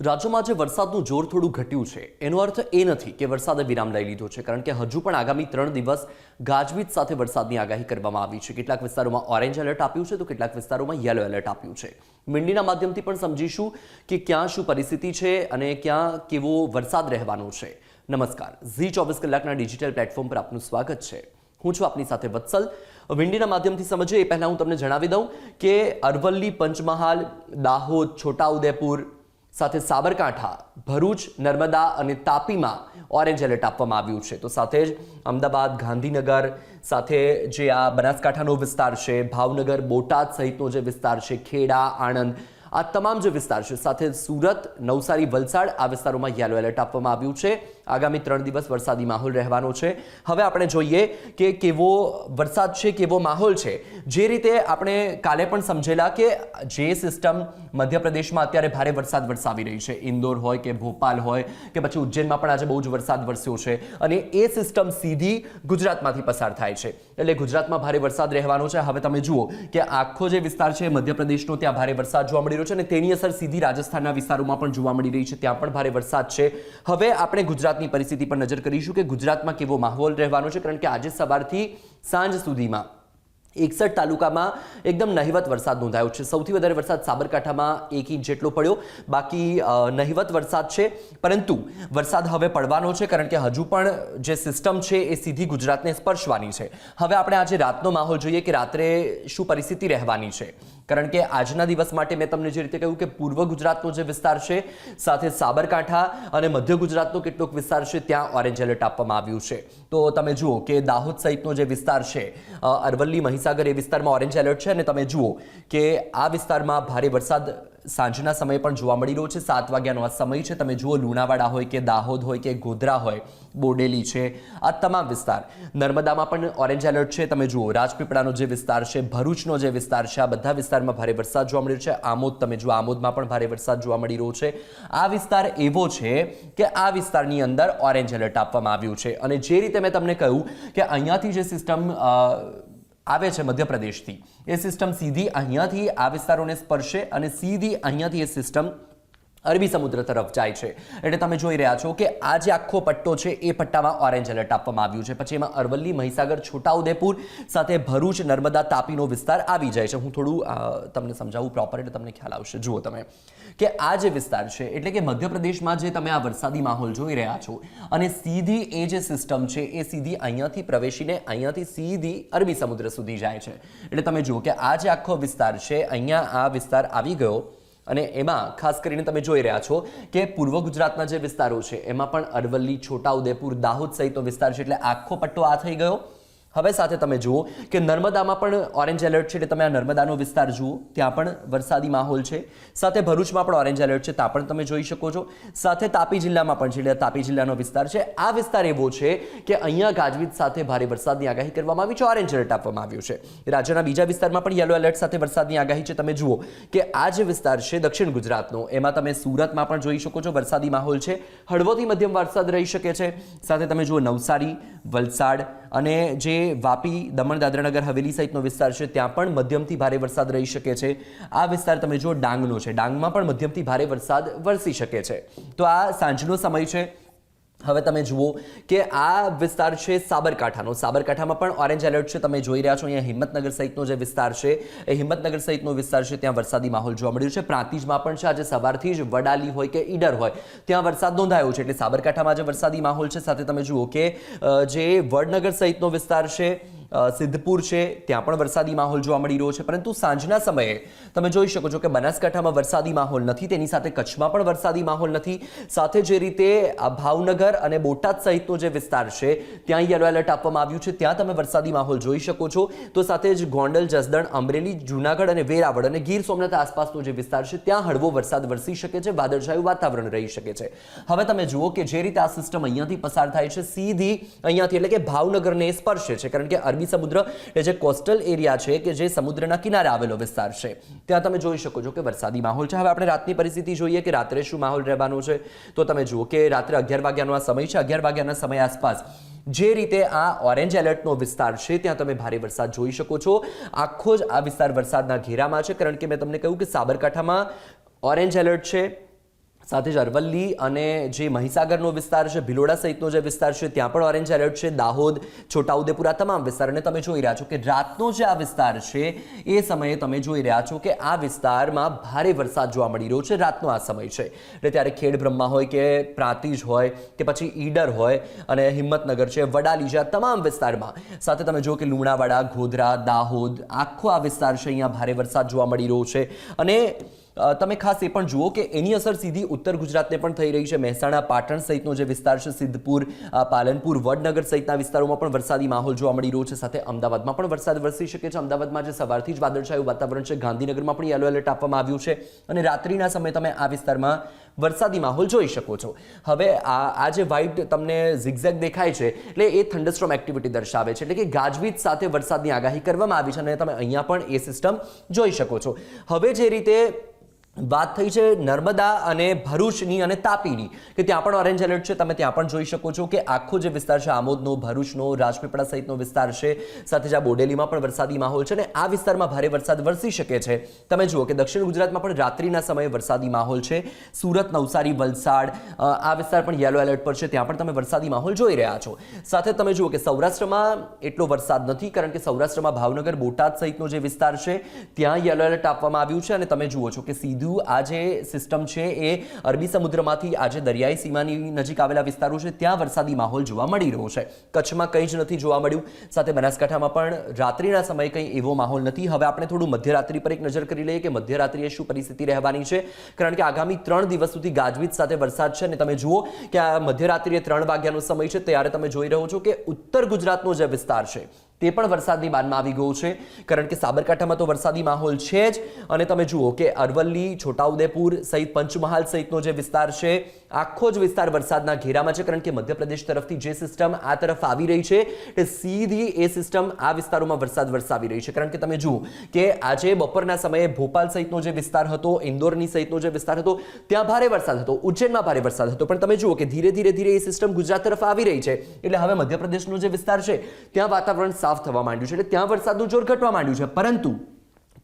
રાજ્યમાં જે વરસાદનું જોર થોડું ઘટ્યું છે. એનો અર્થ એ નથી કે વરસાદે વિરામ લઈ લીધો છે, કારણ કે હજુ પણ આગામી ત્રણ દિવસ ગાજવીજ સાથે વરસાદની આગાહી કરવામાં આવી છે. કેટલાક વિસ્તારોમાં ઓરેન્જ એલર્ટ આપ્યું છે તો કેટલાક વિસ્તારોમાં યલો એલર્ટ આપ્યું છે. મીંડીના માધ્યમથી પણ સમજીશું કે ક્યાં શું પરિસ્થિતિ છે અને ક્યાં કેવો વરસાદ રહેવાનો છે. નમસ્કાર. ઝી ચોવીસ કલાકના ડિજિટલ પ્લેટફોર્મ પર આપનું સ્વાગત છે. હું છું આપની સાથે વત્સલ. વિંડીના માધ્યમથી સમજીએ, એ પહેલાં હું તમને જણાવી દઉં કે અરવલ્લી, પંચમહાલ, દાહોદ, છોટાઉદેપુર સાથે સાબરકાંઠા, ભરૂચ, નર્મદા અને તાપીમાં ઓરેન્જ એલર્ટ આપવામાં આવ્યું છે. તો સાથે જ અમદાવાદ, ગાંધીનગર સાથે જે આ બનાસકાંઠાનો વિસ્તાર છે, ભાવનગર, બોટાદ સહિતનો જે વિસ્તાર છે, ખેડા, આણંદ, આ તમામ જે વિસ્તાર છે, સાથે સુરત, નવસારી, વલસાડ આ વિસ્તારોમાં યલો એલર્ટ આપવામાં આવ્યું છે. આગામી ત્રણ દિવસ વરસાદી માહોલ રહેવાનો છે. હવે આપણે જોઈએ કે કેવો વરસાદ છે, કેવો માહોલ છે. જે રીતે આપણે કાલે પણ સમજેલા કે જે સિસ્ટમ મધ્યપ્રદેશમાં અત્યારે ભારે વરસાદ વરસાવી રહી છે. ઇન્દોર હોય કે ભોપાલ હોય કે પછી ઉજ્જૈનમાં પણ આજે બહુ જ વરસાદ વરસ્યો છે અને એ સિસ્ટમ સીધી ગુજરાતમાંથી પસાર થાય છે. એટલે ગુજરાતમાં ભારે વરસાદ રહેવાનો છે. હવે તમે જુઓ કે આખો જે વિસ્તાર છે, મધ્યપ્રદેશનો ત્યાં ભારે વરસાદ જોવા મળી રહ્યો છે અને તેની અસર સીધી રાજસ્થાનના વિસ્તારોમાં પણ જોવા મળી રહી છે. ત્યાં પણ ભારે વરસાદ છે. હવે આપણે ગુજરાતની પરિસ્થિતિ પર નજર કરીશું કે ગુજરાતમાં કેવો માહોલ રહેવાનો છે, કારણ કે આજે સવારથી સાંજ સુધીમાં એકસઠ તાલુકામાં એકદમ નહિવત વરસાદ નોંધાયો છે. સૌથી વધારે વરસાદ સાબરકાંઠામાં એક ઇંચ જેટલો પડ્યો. બાકી નહિવત વરસાદ છે, પરંતુ વરસાદ હવે પડવાનો છે, કારણ કે હજુ પણ જે સિસ્ટમ છે એ સીધી ગુજરાતને સ્પર્શવાની છે. હવે આપણે આજે રાતનો માહોલ જોઈએ કે રાત્રે શું પરિસ્થિતિ રહેવાની છે. કારણ કે આજના દિવસ માટે મેં તમને જે રીતે કહ્યું કે પૂર્વ ગુજરાતનો જે વિસ્તાર છે, સાથે સાબરકાંઠા અને મધ્ય ગુજરાતનો કેટલોક વિસ્તાર છે, ત્યાં ઓરેન્જ એલર્ટ આપવામાં આવ્યું છે. તો તમે જુઓ કે દાહોદ સહિતનો જે વિસ્તાર છે અરવલ્લી, મહીસાગર એ વિસ્તારમાં ઓરેન્જ એલર્ટ છે અને તમે જુઓ કે આ વિસ્તારમાં ભારે વરસાદ સાંજના સમયે પણ જોવા મળી રહ્યો છે. સાત વાગ્યાનો આ સમય છે. તમે જુઓ, લુણાવાડા હોય કે દાહોદ હોય કે ગોધરા હોય, બોડેલી છે. આ તમામ વિસ્તાર. નર્મદામાં પણ ઓરેન્જ એલર્ટ છે. તમે જુઓ, રાજપીપળાનો જે વિસ્તાર છે, ભરૂચનો જે વિસ્તાર છે, આ બધા વિસ્તારમાં ભારે વરસાદ જોવા મળી રહ્યો છે. આમોદ, તમે જુઓ, આમોદમાં પણ ભારે વરસાદ જોવા મળી રહ્યો છે. આ વિસ્તાર એવો છે કે આ વિસ્તારની અંદર ઓરેન્જ એલર્ટ આપવામાં આવ્યું છે. અને જે રીતે મેં તમને કહ્યું કે અહીંયાથી જે સિસ્ટમ આવે છે મધ્યપ્રદેશથી. એ સિસ્ટમ સીધી અહીંયાથી આ વિસ્તારોને સ્પર્શે અને સીધી અહીંયાથી એ સિસ્ટમ અરબી સમુદ્ર તરફ જાય છે. એટલે તમે જોઈ રહ્યા છો કે આ જે આખો પટ્ટો છે, એ પટ્ટામાં ઓરેન્જ એલર્ટ આપવામાં આવ્યું છે. પછી એમાં અરવલ્લી, મહીસાગર, છોટાઉદેપુર સાથે ભરૂચ, નર્મદા, તાપીનો વિસ્તાર આવી જાય છે. હું થોડું તમને સમજાવું પ્રોપર એટલે તમને ખ્યાલ આવશે. જુઓ તમે કે આ જે વિસ્તાર છે, એટલે કે મધ્યપ્રદેશમાં જે તમે આ વરસાદી માહોલ જોઈ રહ્યા છો અને સીધી એ જે સિસ્ટમ છે, એ સીધી અહીંયાથી પ્રવેશીને અહીંયાથી સીધી અરબી સમુદ્ર સુધી જાય છે. એટલે તમે જુઓ કે આ જે આખો વિસ્તાર છે, અહીંયા આ વિસ્તાર આવી ગયો. અને એમાં ખાસ કરીને તમે જોઈ રહ્યા છો કે પૂર્વ ગુજરાતના જે વિસ્તારો છે, એમાં પણ અરવલ્લી, છોટાઉદેપુર, દાહોદ સહિતનો વિસ્તાર છે, એટલે આખો પટ્ટો આ થઈ ગયો. હવે સાથે તમે જુઓ કે નર્મદામાં પણ ઓરેન્જ એલર્ટ છે એટલે તમે આ નર્મદાનો વિસ્તાર જુઓ, ત્યાં પણ વરસાદી માહોલ છે. સાથે ભરૂચમાં પણ ઓરેન્જ એલર્ટ છે, ત્યાં પણ તમે જોઈ શકો છો. સાથે તાપી જિલ્લામાં પણ છે, એટલે તાપી જિલ્લાનો વિસ્તાર છે. આ વિસ્તાર એવો છે કે અહીંયા ગાજવીજ સાથે ભારે વરસાદની આગાહી કરવામાં આવી છે ઓરેન્જ એલર્ટ આપવામાં આવ્યું છે. રાજ્યના બીજા વિસ્તારમાં પણ યલો એલર્ટ સાથે વરસાદની આગાહી છે. તમે જુઓ કે આ જે વિસ્તાર છે, દક્ષિણ ગુજરાતનો, એમાં તમે સુરતમાં પણ જોઈ શકો છો, વરસાદી માહોલ છે. હળવોથી મધ્યમ વરસાદ રહી શકે છે. સાથે તમે જુઓ નવસારી, વલસાડ અને જે વાપી, દમણ, દાદરાનગર, હવેલી સહિતનો વિસ્તાર છે, ત્યાં પણ મધ્યમથી ભારે વરસાદ રહી શકે છે. આ વિસ્તાર તમે જુઓ ડાંગનો છે. ડાંગમાં પણ મધ્યમથી ભારે વરસાદ વરસી શકે છે. તો આ સાંજનો સમય છે. હવે તમે જુઓ કે આ વિસ્તાર છે સાબરકાંઠાનો. સાબરકાંઠામાં પણ ઓરેન્જ એલર્ટ છે, તમે જોઈ રહ્યા છો, અહીંયા હિંમતનગર સહિતનો જે વિસ્તાર છે, એ હિંમતનગર સહિતનો વિસ્તાર છે, ત્યાં વરસાદી માહોલ જોવા મળ્યો છે. પ્રાંતિજમાં પણ છે, આજે સવારથી જ વડાલી હોય કે ઈડર હોય, ત્યાં વરસાદ નોંધાયો છે. એટલે સાબરકાંઠામાં જે વરસાદી માહોલ છે, સાથે તમે જુઓ કે જે વડનગર સહિતનો વિસ્તાર છે સિદ્ધપુર છે, ત્યાં પણ વરસાદી માહોલ જોવા મળી રહ્યો છે. પરંતુ સાંજના સમયે તમે જોઈ શકો છો કે બનાસકાંઠામાં વરસાદી માહોલ નથી, તેની સાથે કચ્છમાં પણ વરસાદી માહોલ નથી. સાથે જે રીતે ભાવનગર અને બોટાદ સહિતનો જે વિસ્તાર છે, ત્યાં યલો એલર્ટ આપવામાં આવ્યું છે. ત્યાં તમે વરસાદી માહોલ જોઈ શકો છો. તો સાથે જ ગોંડલ, જસદણ, અમરેલી, જુનાગઢ અને વેરાવળ અને ગીર સોમનાથ આસપાસનો જે વિસ્તાર છે, ત્યાં હળવો વરસાદ વરસી શકે છે, વાદળછાયું વાતાવરણ રહી શકે છે. હવે તમે જુઓ કે જે રીતે આ સિસ્ટમ અહીંયાથી પસાર થાય છે, સીધી અહીંયાથી, એટલે કે ભાવનગરને સ્પર્શે છે. કારણ કે અરબી સમુદ્ર એ જે કોસ્ટલ એરિયા છે કે જે સમુદ્રના કિનારે આવેલો વિસ્તાર છે, ત્યાં તમે જોઈ શકો છો કે વરસાદી માહોલ છે. હવે આપણે રાતની પરિસ્થિતિ જોઈએ કે રાત્રે શું માહોલ રહેવાનો છે, તો તમે જુઓ કે રાત્રે અગિયાર વાગ્યાનો આ સમય છે. અગિયાર વાગ્યાના સમય આસપાસ જે રીતે આ ઓરેન્જ એલર્ટનો વિસ્તાર છે, ત્યાં તમે ભારે વરસાદ જોઈ શકો છો. આખો જ આ વિસ્તાર વરસાદના ઘેરામાં છે, કારણ કે મેં તમને કહ્યું કે સાબરકાંઠામાં ઓરેન્જ એલર્ટ છે સાથે જ અરવલ્લી અને જે મહીસાગરનો વિસ્તાર છે, ભિલોડા સહિતનો જે વિસ્તાર છે, ત્યાં પણ ઓરેન્જ એલર્ટ છે. દાહોદ, છોટાઉદેપુર આ તમામ વિસ્તાર અને તમે જોઈ રહ્યા છો કે રાતનો જે આ વિસ્તાર છે, એ સમયે તમે જોઈ રહ્યા છો કે આ વિસ્તારમાં ભારે વરસાદ જોવા મળી રહ્યો છે. રાતનો આ સમય છે. એટલે ત્યારે ખેડ બ્રહ્મા હોય કે પ્રાંતિજ હોય કે પછી ઈડર હોય અને હિંમતનગર છે વડાલી આ તમામ વિસ્તારમાં. સાથે તમે જો કે લુણાવાડા, ગોધરા, દાહોદ, આખો આ વિસ્તાર છે, અહીંયા ભારે વરસાદ જોવા મળી રહ્યો છે. અને તમે ખાસ એ પણ જુઓ કે એની અસર સીધી ઉત્તર ગુજરાતને પણ થઈ રહી છે. મહેસાણા, પાટણ સહિતનો જે વિસ્તાર છે, સિદ્ધપુર પાલનપુર, વડનગર સહિતના વિસ્તારોમાં પણ વરસાદી માહોલ જોવા મળી રહ્યો છે. સાથે અમદાવાદમાં પણ વરસાદ વરસી શકે છે. અમદાવાદમાં જે સવારથી જ વાદળછાયું વાતાવરણ છે, ગાંધીનગરમાં પણ યલો એલર્ટ આપવામાં આવ્યું છે અને રાત્રિના સમયે તમે આ વિસ્તારમાં વરસાદી માહોલ જોઈ શકો છો. હવે આ આ જે વ્હાઇટ તમને ઝિગઝેગ દેખાય છે, એટલે એ થંડરસ્ટ્રોમ એક્ટિવિટી દર્શાવે છે. એટલે કે ગાજવીજ સાથે વરસાદની આગાહી કરવામાં આવી છે અને તમે અહીંયા પણ એ સિસ્ટમ જોઈ શકો છો. હવે જે રીતે વાત થઈ છે નર્મદા અને ભરૂચની અને તાપીની કે ત્યાં પણ ઓરેન્જ એલર્ટ છે. તમે ત્યાં પણ જોઈ શકો છો કે આખો જે વિસ્તાર છે, આમોદનો, ભરૂચનો, રાજપીપળા સહિતનો વિસ્તાર છે. સાથે જ આ બોડેલીમાં પણ વરસાદી માહોલ છે અને આ વિસ્તારમાં ભારે વરસાદ વરસી શકે છે. તમે જુઓ કે દક્ષિણ ગુજરાતમાં પણ રાત્રિના સમયે વરસાદી માહોલ છે. સુરત, નવસારી, વલસાડ આ વિસ્તાર પણ યેલો એલર્ટ પર છે. ત્યાં પણ તમે વરસાદી માહોલ જોઈ રહ્યા છો. સાથે તમે જુઓ કે સૌરાષ્ટ્રમાં એટલો વરસાદ નથી, કારણ કે સૌરાષ્ટ્રમાં ભાવનગર, બોટાદ સહિતનો જે વિસ્તાર છે, ત્યાં યેલો એલર્ટ આપવામાં આવ્યું છે. અને તમે જુઓ છો કે સીધું આ જે સિસ્ટમ છે એ અરબી સમુદ્રમાંથી આજે દરિયાઈ સીમાની નજીક આવેલા વિસ્તારો છે, ત્યાં વરસાદી માહોલ જોવા મળી રહ્યો છે. કચ્છમાં કંઈ જ નથી જોવા મળ્યું. સાથે બનાસકાંઠામાં પણ રાત્રિના સમયે કંઈ એવો માહોલ નથી. હવે આપણે થોડું મધ્યરાત્રિ પર એક નજર કરી લઈએ કે મધ્યરાત્રિએ શું પરિસ્થિતિ રહેવાની છે. કારણ કે આગામી ત્રણ દિવસ સુધી ગાજવીજ સાથે વરસાદ છે અને તમે જુઓ કે આ મધ્યરાત્રિએ ત્રણ વાગ્યાનો સમય છે, ત્યારે તમે જોઈ રહ્યો છો કે ઉત્તર ગુજરાતનો જે વિસ્તાર છે તે પણ વરસાદની બાનમાં આવી ગયું છે. કારણ કે સાબરકાંઠામાં તો વરસાદી માહોલ છે જ. અને તમે જુઓ કે અરવલ્લી, છોટાઉદેપુર સહિત પંચમહાલ સહિતનો જે વિસ્તાર છે આખો જ વિસ્તાર વરસાદના ઘેરામાં છે, કારણ કે મધ્યપ્રદેશ તરફથી જે સિસ્ટમ આ તરફ આવી રહી છે, તે સીધી એ સિસ્ટમ આ વિસ્તારોમાં વરસાદ વરસાવી રહી છે. કારણ કે તમે જુઓ કે આજે બપોરના સમયે ભોપાલ સહિતનો જે વિસ્તાર હતો, ઇન્દોરની સહિતનો જે વિસ્તાર હતો, ત્યાં ભારે વરસાદ હતો, ઉજ્જૈનમાં ભારે વરસાદ હતો. પણ તમે જુઓ કે ધીરે ધીરે ધીરે એ સિસ્ટમ ગુજરાત તરફ આવી રહી છે. એટલે હવે મધ્યપ્રદેશનો જે વિસ્તાર છે, ત્યાં વાતાવરણ સાફ થવા માંડ્યું છે, એટલે ત્યાં વરસાદનું જોર ઘટવા માંડ્યું છે. પરંતુ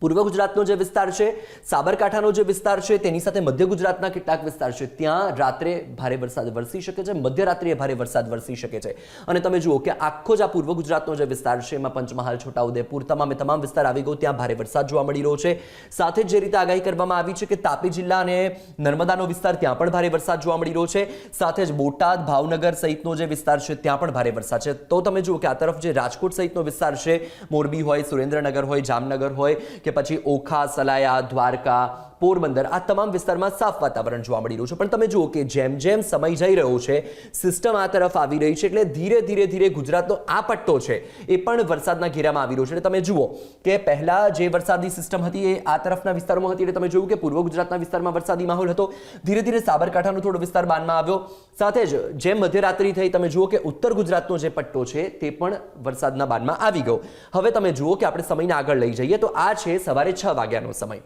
પૂર્વ ગુજરાતનો જે વિસ્તાર છે, સાબરકાંઠાનો જે વિસ્તાર છે, તેની સાથે મધ્ય ગુજરાતના કેટલાક વિસ્તાર છે. ત્યાં રાત્રે ભારે વરસાદ વરસી શકે છે, મધ્યરાત્રિએ ભારે વરસાદ વરસી શકે છે. અને તમે જુઓ કે આખો જ આ પૂર્વ ગુજરાતનો જે વિસ્તાર છે, એમાં પંચમહાલ, છોટાઉદેપુર, તમામે તમામ વિસ્તાર આવી ગયો, ત્યાં ભારે વરસાદ જોવા મળી રહ્યો છે. સાથે જે રીતે આગાહી કરવામાં આવી છે કે તાપી જિલ્લા અને નર્મદાનો વિસ્તાર, ત્યાં પણ ભારે વરસાદ જોવા મળી રહ્યો છે. સાથે જ બોટાદ, ભાવનગર સહિતનો જે વિસ્તાર છે, ત્યાં પણ ભારે વરસાદ છે. તો તમે જુઓ કે આ તરફ જે રાજકોટ સહિતનો વિસ્તાર છે, મોરબી હોય, સુરેન્દ્રનગર હોય, જામનગર હોય, કે પછી ઓખા સલાયા દ્વારકા પોરબંદર, આ તમામ વિસ્તારમાં સાફ વાતાવરણ જોવા મળી રહ્યું છે. પણ તમે જુઓ કે જેમ જેમ સમય જઈ રહ્યો છે સિસ્ટમ આ તરફ આવી રહી છે એટલે ધીરે ધીરે ધીરે ગુજરાતનો આ પટ્ટો છે એ પણ વરસાદના ઘેરામાં આવી રહ્યો છે. એટલે તમે જુઓ કે પહેલાં જે વરસાદી સિસ્ટમ હતી એ આ તરફના વિસ્તારોમાં હતી. એટલે તમે જોયું કે પૂર્વ ગુજરાતના વિસ્તારમાં વરસાદી માહોલ હતો. ધીરે ધીરે સાબરકાંઠાનો થોડો વિસ્તાર બાનમાં આવ્યો. સાથે જ જેમ મધ્યરાત્રિ થઈ, તમે જુઓ કે ઉત્તર ગુજરાતનો જે પટ્ટો છે તે પણ વરસાદના બાનમાં આવી ગયો. હવે તમે જુઓ કે આપણે સમયને આગળ લઈ જઈએ તો આ છે સવારે છ વાગ્યાનો સમય.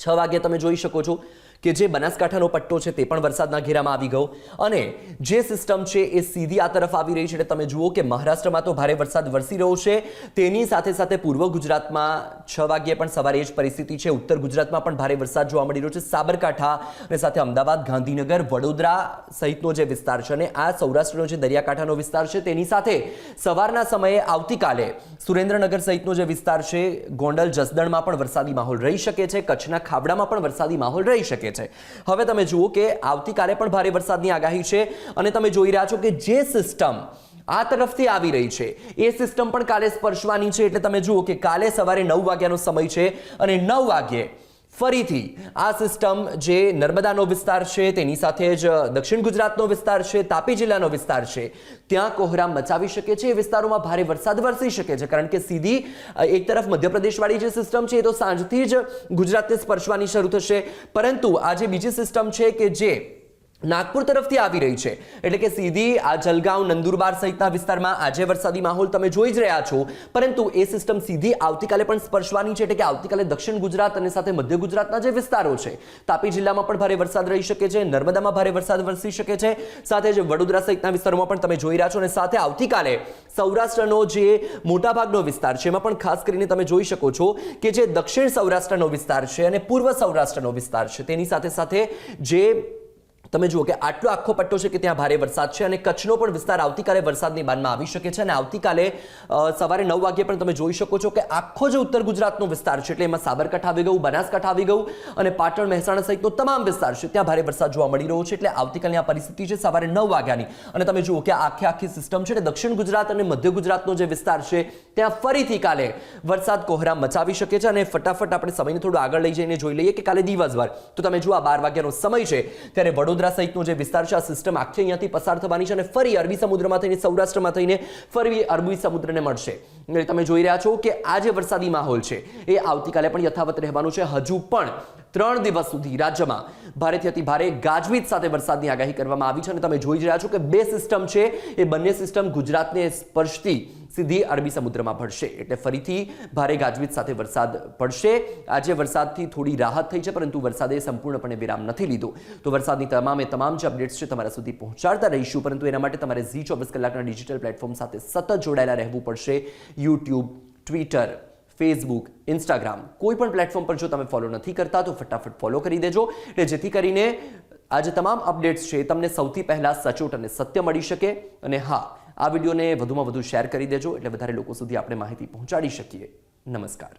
છ વાગે તમે જોઈ શકો છો. કે જે બનાસકાંઠાનો પટ્ટો છે તે પણ વરસાદના ઘેરામાં આવી ગયો. અને જે સિસ્ટમ છે એ સીધી આ તરફ આવી રહી છે. એટલે તમે જુઓ કે મહારાષ્ટ્રમાં તો ભારે વરસાદ વરસી રહ્યો છે. તેની સાથે સાથે પૂર્વ ગુજરાતમાં છ વાગ્યે પણ સવારે એ જ પરિસ્થિતિ છે. ઉત્તર ગુજરાતમાં પણ ભારે વરસાદ જોવા મળી રહ્યો છે. સાબરકાંઠા અને સાથે અમદાવાદ, ગાંધીનગર, વડોદરા સહિતનો જે વિસ્તાર છે અને આ સૌરાષ્ટ્રનો જે દરિયાકાંઠાનો વિસ્તાર છે તેની સાથે સવારના સમયે આવતીકાલે સુરેન્દ્રનગર સહિતનો જે વિસ્તાર છે, ગોંડલ, જસદણમાં પણ વરસાદી માહોલ રહી શકે છે. કચ્છના ખાબડામાં પણ વરસાદી માહોલ રહી શકે છે. હવે તમે જુઓ કે આવતીકાલે પણ ભારે વરસાદની આગાહી છે અને તમે જોઈ રહ્યા છો કે જે સિસ્ટમ આ તરફથી આવી રહી છે, એ સિસ્ટમ પણ કાલે સ્પર્શવાની છે. એટલે તમે જુઓ કે કાલે સવારે નવ વાગ્યાનો સમય છે અને નવ વાગ્યે ફરીથી આ સિસ્ટમ જે નર્મદાનો વિસ્તાર છે, તેની સાથે જ દક્ષિણ ગુજરાતનો વિસ્તાર છે, તાપી જિલ્લાનો વિસ્તાર છે, ત્યાં કોહરામ મચાવી શકે છે. એ વિસ્તારોમાં ભારે વરસાદ વરસી શકે છે. કારણ કે સીધી એક તરફ મધ્યપ્રદેશવાળી જે સિસ્ટમ છે, એ તો સાંજથી જ ગુજરાતને સ્પર્શવાની શરૂ થશે. પરંતુ આ જે બીજી સિસ્ટમ છે કે જે નાગપુર તરફથી આવી રહી છે. એટલે કે સીધી આ જલગાંવ નંદુરબાર સહિતના વિસ્તારમાં આજે વરસાદી માહોલ તમે જોઈ જ રહ્યા છો. પરંતુ એ સિસ્ટમ સીધી આવતીકાલે પણ સ્પર્શવાની છે. એટલે કે આવતીકાલે દક્ષિણ ગુજરાત અને સાથે મધ્ય ગુજરાતના જે વિસ્તારો છે, તાપી જિલ્લામાં પણ ભારે વરસાદ રહી શકે છે, નર્મદામાં ભારે વરસાદ વરસી શકે છે. સાથે જે વડોદરા સહિતના વિસ્તારોમાં પણ તમે જોઈ રહ્યા છો અને સાથે આવતીકાલે સૌરાષ્ટ્રનો જે મોટાભાગનો વિસ્તાર છે, એમાં પણ ખાસ કરીને તમે જોઈ શકો છો કે જે દક્ષિણ સૌરાષ્ટ્રનો વિસ્તાર છે અને પૂર્વ સૌરાષ્ટ્રનો વિસ્તાર છે, તેની સાથે સાથે જે તમે જુઓ કે આટલો આખો પટ્ટો છે કે ત્યાં ભારે વરસાદ છે અને કચ્છનો પણ વિસ્તાર આવતીકાલે વરસાદની બાનમાં આવી શકે છે અને આવતીકાલે સવારે નવ વાગ્યે પણ તમે જોઈ શકો છો કે આખો જે ઉત્તર ગુજરાતનો વિસ્તાર છે. એટલે એમાં સાબરકાંઠા આવી ગયું, બનાસકાંઠા આવી ગયું અને પાટણ, મહેસાણા સહિતનો તમામ વિસ્તાર છે. ત્યાં ભારે વરસાદ જોવા મળી રહ્યો છે. એટલે આવતીકાલની આ પરિસ્થિતિ છે સવારે નવ વાગ્યાની. અને તમે જુઓ કે આખી આખી સિસ્ટમ છે ને દક્ષિણ ગુજરાત અને મધ્ય ગુજરાતનો જે વિસ્તાર છે, ત્યાં ફરીથી કાલે વરસાદ કોહરામ મચાવી શકે છે અને ફટાફટ આપણે સમયને થોડું આગળ લઈ જઈને જોઈ લઈએ કે કાલે દિવસભર. તો તમે જુઓ આ બાર વાગ્યાનો સમય છે. ત્યારે વડોદરા સહિતનો જે વિસ્તાર છે, આ સિસ્ટમ આખી અહીંયાથી પસાર થવાની છે અને ફરી અરબી સમુદ્રમાં થઈને, સૌરાષ્ટ્રમાં થઈને ફરી અરબી સમુદ્રને મળશે. તમે જોઈ રહ્યા છો કે આ જે વરસાદી માહોલ છે, એ આવતીકાલે પણ યથાવત રહેવાનું છે. હજુ પણ ત્રણ દિવસ સુધી રાજ્યમાં ભારેથી અતિ ભારે ગાજવીજ સાથે વરસાદની આગાહી કરવામાં આવી છે. અને તમે જોઈ રહ્યા છો કે બે સિસ્ટમ છે, એ બંને સિસ્ટમ ગુજરાતને સ્પર્શતી સીધી અરબી સમુદ્રમાં ભળશે એટલે ફરીથી ભારે ગાજવીજ સાથે વરસાદ પડશે. આજે વરસાદથી થોડી રાહત થઈ છે, પરંતુ વરસાદે સંપૂર્ણપણે વિરામ નથી લીધો. તો વરસાદની તમામે તમામ જે અપડેટ્સ છે તમારા સુધી પહોંચાડતા રહીશું, પરંતુ એના માટે તમારે ઝી ચોવીસ કલાકના ડિજિટલ પ્લેટફોર્મ સાથે સતત જોડાયેલા રહેવું પડશે. યુટ્યુબ, ટ્વિટર, ફેસબુક, ઇન્સ્ટાગ્રામ, કોઈ પણ પ્લેટફોર્મ પર જો તમે ફોલો નથી કરતા, તો ફટાફટ ફોલો કરી દેજો. એટલે જેથી કરીને આજે તમામ અપડેટ્સ છે, તમને સૌથી પહેલાં સચોટ અને સત્ય મળી શકે. અને હા આ વિડીયોને વધુમાં વધુ શેર કરી દેજો એટલે વધારે લોકો સુધી આપણે માહિતી પહોંચાડી શકીએ. નમસ્કાર.